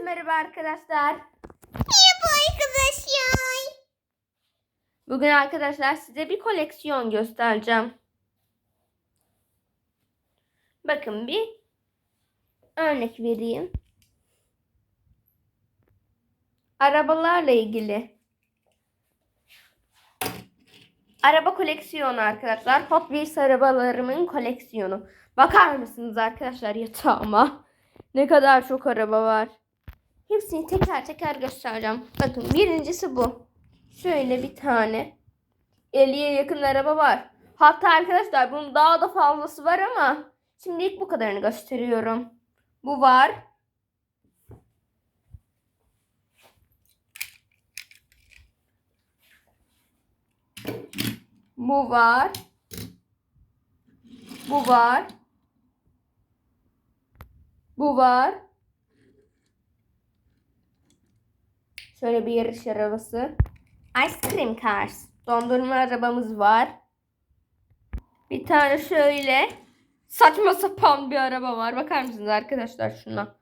Herkese merhaba arkadaşlar. Merhaba arkadaşlar. Bugün arkadaşlar size bir koleksiyon göstereceğim. Bakın bir örnek vereyim. Arabalarla ilgili. Araba koleksiyonu arkadaşlar. Hot Wheels arabalarımın koleksiyonu. Bakar mısınız arkadaşlar yatağıma? Ne kadar çok araba var. Hepsini teker teker göstereceğim. Bakın birincisi bu. Şöyle bir tane. 50'ye yakın araba var. Hatta arkadaşlar bunun daha da fazlası var ama şimdilik bu kadarını gösteriyorum. Bu var. Bu var. Bu var. Bu var. Şöyle bir yarış arabası. Ice Cream Cars. Dondurma arabamız var. Bir tane şöyle saçma sapan bir araba var. Bakar mısınız arkadaşlar şuna?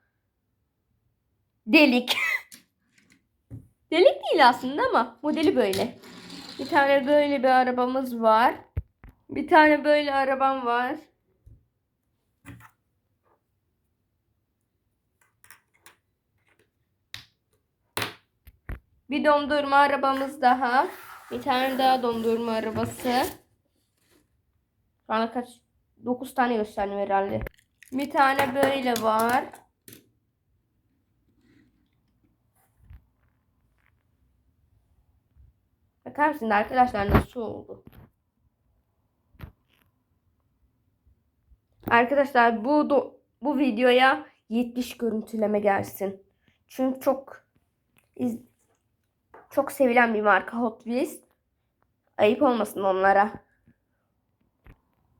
Delik. Delik değil aslında ama modeli böyle. Bir tane böyle bir arabamız var. Bir tane böyle arabam var. Bir dondurma arabamız daha. Bir tane daha dondurma arabası. Şu ana kaç? 9 tane gösterdim herhalde. Bir tane böyle var. Bakar mısınız arkadaşlar nasıl oldu? Arkadaşlar bu do- bu videoya 70 görüntüleme gelsin. Çünkü çok iz- çok sevilen bir marka Hot Wheels. Ayıp olmasın onlara.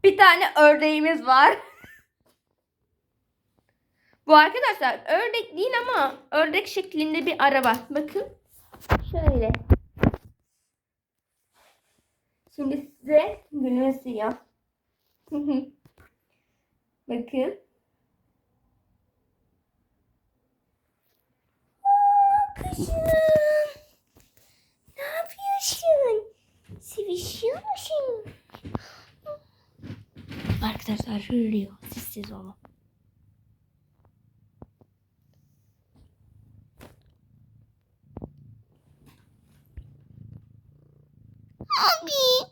Bir tane ördeğimiz var. Bu arkadaşlar ördek değil ama ördek şeklinde bir araba. Bakın. Şöyle. Şimdi size gülmesi Bakın. Kızım. Ne Arkadaşlar hırlıyor. Sessiz olun. Abi.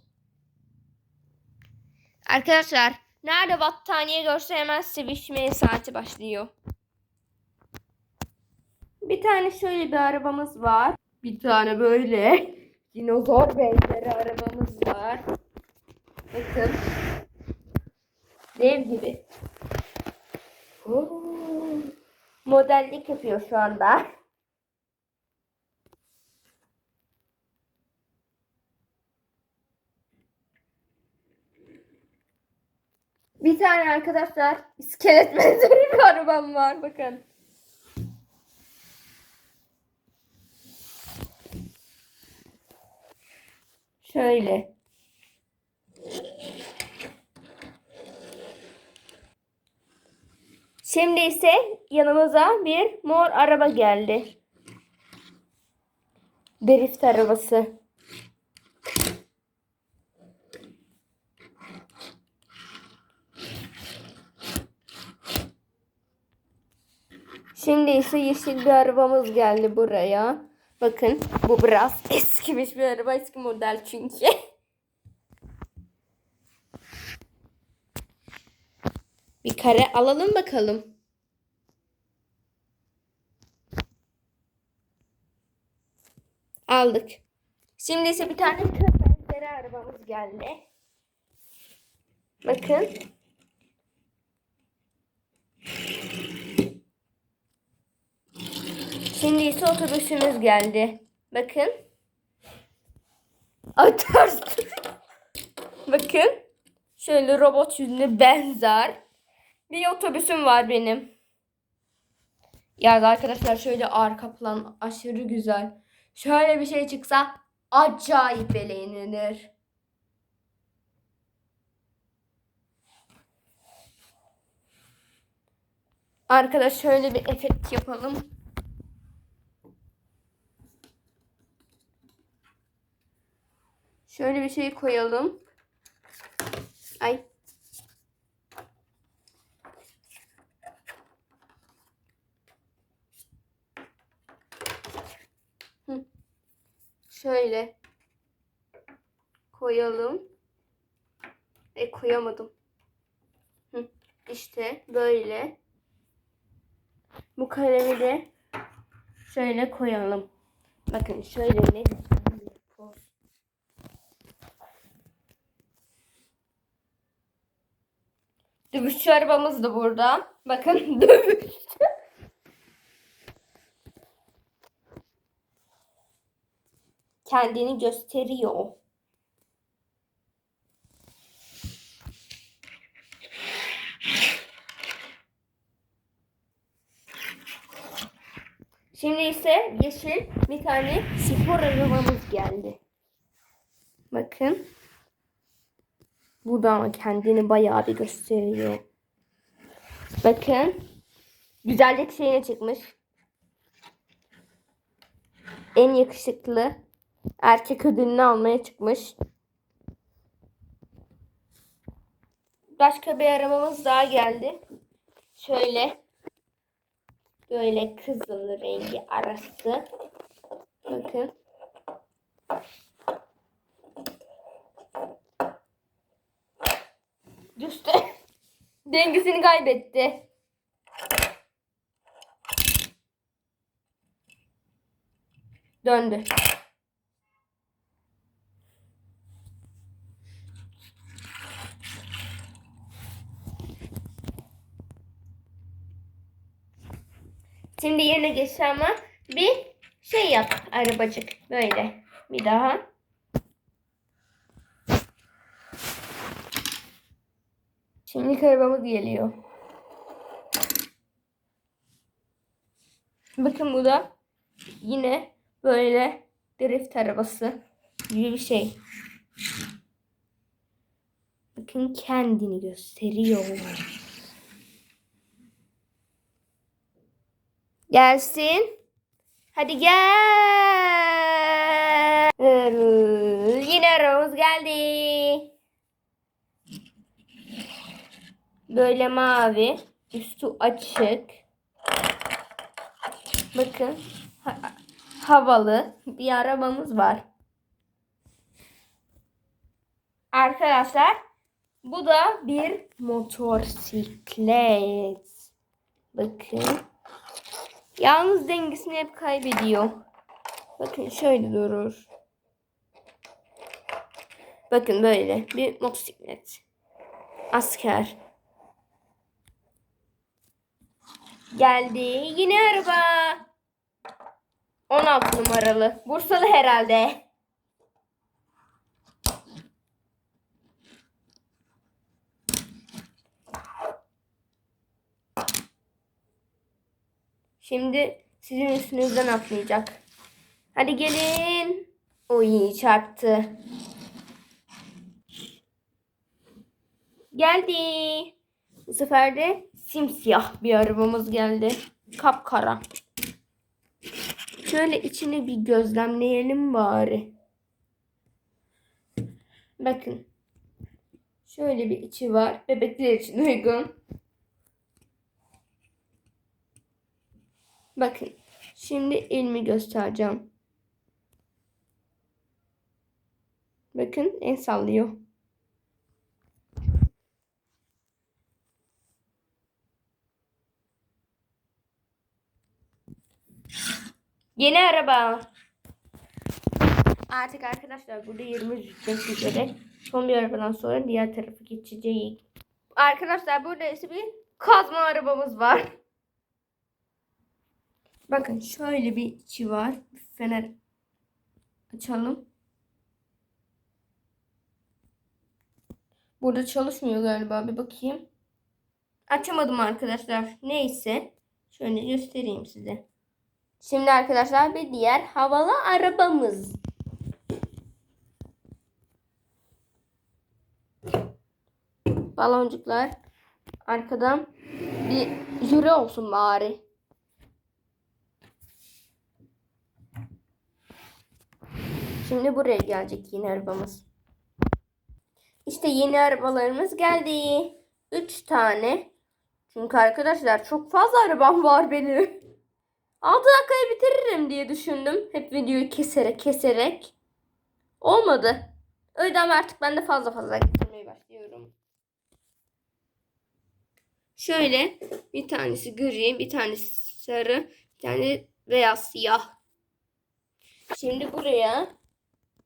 Arkadaşlar nerede battaniye görse hemen sevişmeye saati başlıyor. Bir tane şöyle bir arabamız var. Bir tane böyle dinozor benzeri arabamız var. Bakın. Dev gibi. Oo. Modellik yapıyor şu anda. Bir tane arkadaşlar iskelet benzeri bir arabam var bakın. Şöyle. Şimdi ise yanımıza bir mor araba geldi. Drift arabası. Şimdi ise yeşil bir arabamız geldi buraya. Bakın bu biraz eskimiş bir araba. Eski model çünkü. Bir kare alalım bakalım. Aldık. Şimdi ise bir tane benzeri arabamız geldi. Bakın. Şimdi ise otobüsümüz geldi. Bakın. Ay. Bakın. Şöyle robot yüzüne benzer. Bir otobüsüm var benim. Yani arkadaşlar şöyle arka plan aşırı güzel. Şöyle bir şey çıksa acayip beğenilir. Arkadaş şöyle bir efekt yapalım. Şöyle bir şey koyalım. Ay Şöyle koyalım. E koyamadım. Hı. İşte böyle. Bu kalemi de şöyle koyalım. Bakın şöyle ne. Dövüşçü arabamız da burada. Bakın dövüş. Kendini gösteriyor. Şimdi ise yeşil bir tane spor arabamız geldi. Bakın. Bu da kendini bayağı bir gösteriyor. Bakın. Güzellik şeyine çıkmış. En yakışıklı erkek ödülünü almaya çıkmış. Başka bir arabamız daha geldi. Şöyle böyle kızıl rengi arası. Bakın. Düştü. Dengesini kaybetti. Döndü. Şimdi yerine geçti ama bir şey yap arabacık. Böyle. Bir daha. Şimdi arabamız geliyor. Bakın bu da yine böyle drift arabası gibi bir şey. Bakın kendini gösteriyor. Gelsin. Hadi gel. Yine arabamız geldi. Böyle mavi. Üstü açık. Bakın. ha- havalı bir arabamız var. Arkadaşlar bu da bir motosiklet. Bakın. Yalnız dengesini hep kaybediyor. Bakın şöyle durur. Bakın böyle bir motosiklet. Asker. Geldi. Yine araba. 16 numaralı. Bursalı herhalde. Şimdi sizin üstünüzden atlayacak. Hadi gelin. Oy çarptı. Geldi. Bu sefer de simsiyah bir arabamız geldi. Kapkara. Şöyle içini bir gözlemleyelim bari. Bakın. Şöyle bir içi var. Bebekler için uygun. Bakın. Şimdi elimi göstereceğim. Bakın el sallıyor. Yeni araba. Artık arkadaşlar burada yerimiz bitmek üzere. Son bir arabadan sonra diğer tarafa geçeceğiz. Arkadaşlar burada ise bir kazma arabamız var. Bakın şöyle bir içi var. Fener açalım. Burada çalışmıyor galiba. Bir bakayım. Açamadım arkadaşlar. Neyse. Şöyle göstereyim size. Şimdi arkadaşlar bir diğer havalı arabamız. Baloncuklar. Arkadan bir jüri olsun bari. Şimdi buraya gelecek yine arabamız. İşte yeni arabalarımız geldi. Üç tane. Çünkü arkadaşlar çok fazla arabam var benim. 6 dakikaya bitiririm diye düşündüm. Hep videoyu keserek keserek. Olmadı. O yüzden artık ben de fazla fazla getirmeye başlıyorum. Şöyle bir tanesi gri, bir tanesi sarı, bir tane beyaz siyah. Şimdi buraya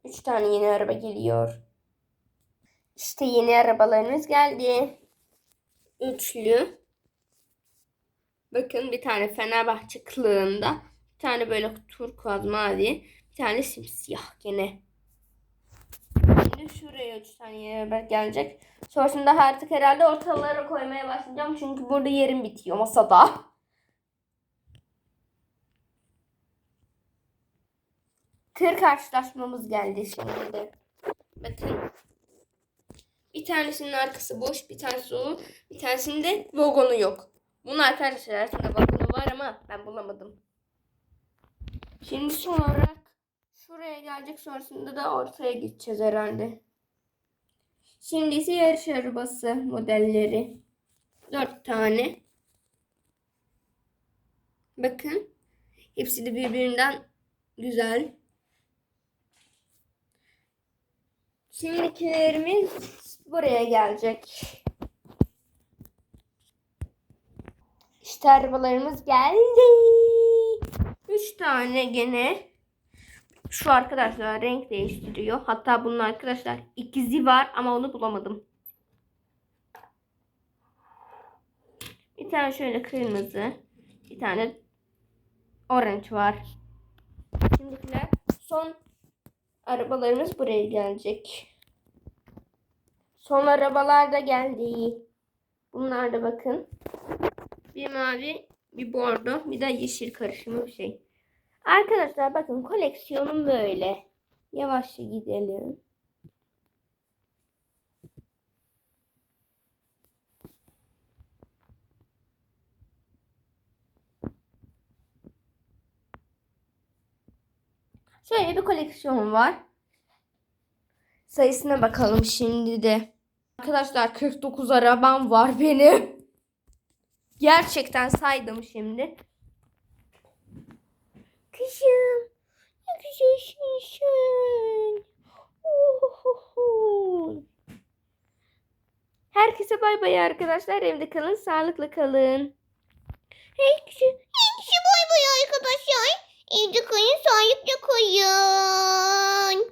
3 tane yeni araba geliyor. İşte yeni arabalarımız geldi. Üçlü. Bakın bir tane Fenerbahçe kılığında. Bir tane böyle turkuaz mavi. Bir tane simsiyah gene. Şimdi şuraya üç tane yeni araba gelecek. Sonrasında artık herhalde ortalara koymaya başlayacağım. Çünkü burada yerim bitiyor masada. Tır karşılaşmamız geldi şimdi. Bakın. Bir tanesinin arkası boş, bir tanesi dolu, bir tanesinde vagonu yok. Bunun arkadaşlar arasında vagonu var ama ben bulamadım. Şimdi son olarak şuraya gelecek sonrasında da ortaya gideceğiz herhalde. Şimdi ise yarış arabası modelleri. Dört tane. Bakın. Hepsi de birbirinden güzel. Şimdikilerimiz buraya gelecek. İşte arabalarımız geldi. Üç tane gene. Şu arkadaşlar renk değiştiriyor. Hatta bunun arkadaşlar ikizi var ama onu bulamadım. Bir tane şöyle kırmızı. Bir tane orange var. Şimdikiler son arabalarımız buraya gelecek. Son arabalar da geldi. Bunlar da bakın. Bir mavi, bir bordo, bir de yeşil karışımı bir şey. Arkadaşlar bakın koleksiyonum böyle. Yavaşça gidelim. Şöyle bir koleksiyon var. Sayısına bakalım şimdi de. Arkadaşlar 49 arabam var benim. Gerçekten saydım şimdi. Kızım. Ne güzelsin sen. Herkese bay bay arkadaşlar. Evde kalın, sağlıklı kalın. Hey kişi boy boy arkadaşlar. Evde kayın sahipte kayın.